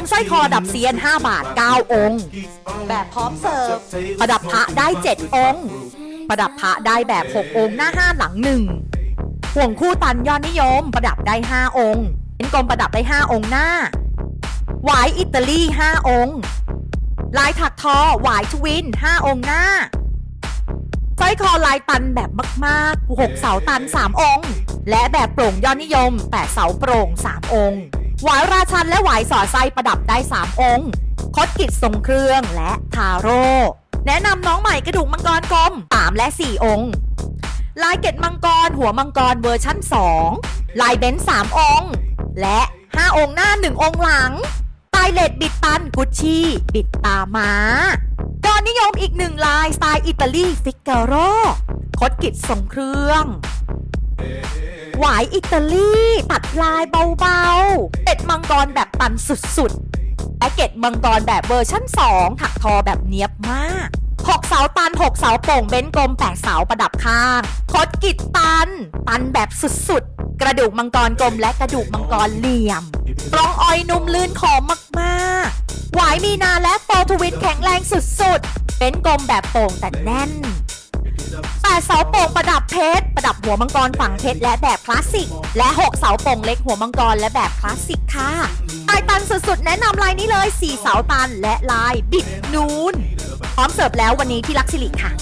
มสร้อยคอดับเซียน 5 บาท 9 องค์ แบบพร้อมเสิร์ฟ ประดับพระได้ 7 องค์ ประดับพระได้แบบ 6 องค์ หน้า 5 หลัง 1 ห่วงคู่ตันยอดนิยม ประดับได้ 5 องค์ เป็นกลมประดับได้ 5 องค์หน้า หวายอิตาลี 5 องค์ ลายถักทอ หวายทวิน 5 องค์หน้าสร้อยคอลายตันแบบมากๆ 6 เสาตัน 3 องค์ และแบบโปร่งยอดนิยม 8 เสาโปร่ง 3 องค์ หวายราชันและหวายสอดไส้ประดับได้ 3 องค์ คดกิจทรงเครื่องและทาโร่แนะนำน้องใหม่กระดูกมังกรกลม3และ 4 องค์ลายเกตมังกรหัวมังกรเวอร์ชั่น 2 ลายเบนซ์3องค์ และ 5 องค์หน้า 1 องค์หลังสไตล์เลดบิดตันกุชชี่บิดตาม้ายอดนิยมอีกหนึ่งลายสไตล์อิตาลีฟิกเกโรคดกิจทรงเครื่อง หวายอิตาลี ตัดลายเบาๆ เป็ดมังกรแบบตันสุดๆแอเกตมังกรแบบเวอร์ชั่น 2 ถักทอแบบเนียบมาก 6 เสาตัน 6 เสาโป่งเบ้นกลม 8 เสาประดับข้างคดกิจตัน ตันแบบสุดๆ กระดูกมังกรกลมและกระดูกมังกรเหลี่ยมปรองออยนุ่มลื่นขอมมากๆ หวายมีนาและโฟทวินแข็งแรงสุดๆ เป็นกลมแบบโป่งแต่แน่นแปดเสาโป่งประดับ เพชรประดับหัวมังกรฝั่งเพชรและแบบคลาสสิก และ 6 เสาโป่งเล็กหัวมังกรและแบบคลาสสิกค่ะลายตันสุดๆ แนะนำลายนี้เลย 4 เสาตันและลายบิดนูน พร้อมเสิร์ฟแล้ววันนี้ที่ลักซิลิค่ะ